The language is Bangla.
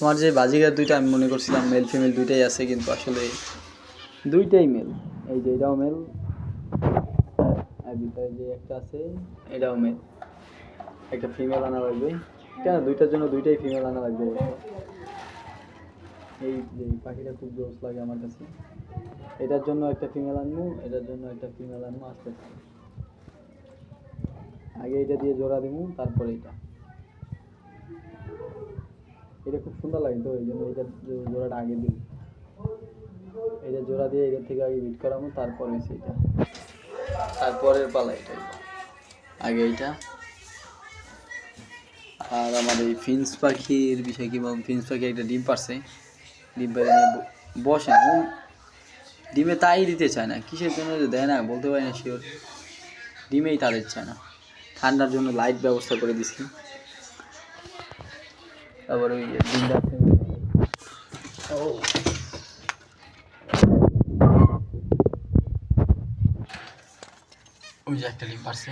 আমার যে বাজিগার দুইটা, আমি মনে করছিলাম মেল ফিমেল দুইটাই আছে, কিন্তু আসলে দুইটাই মেল এই যে এটাও মেল আর ভিতরে যে একটা আছে, এটাও মেল একটা ফিমেল আনা লাগবে। কেন? দুইটার জন্য দুইটাই ফিমেল আনা লাগবে। এই যে পাখিটা খুব জোস লাগে আমার কাছে। এটার জন্য একটা ফিমেল আনব, এটার জন্য একটা ফিমেল আনব, আস্তে আস্তে। আগে এটা দিয়ে জোড়া দিব, তারপরে এটা। এটা খুব সুন্দর লাগে তো, এই জন্য এটা জোড়াটা আগে দিই। এটা জোড়া দিয়ে এটার থেকে আগে বিট করাবো, তারপরে এটা। তারপরের পালা এটা। আগে এইটা। আর আমার এই ফিন্স পাখির বিষয় কি ফিন্স পাখি একটা ডিম পারছে। ডিম পেড়ে বসে না। ডিমে তাই দিতে চায় না। কিসের জন্য যে দেয় না, বলতে পারি না শিওর। ডিমেই তাদের চায় না। ঠান্ডার জন্য লাইট ব্যবস্থা করে দিছি। তারপর ওই ডিমটা ও। ওই যে একটা ডিম পারছে।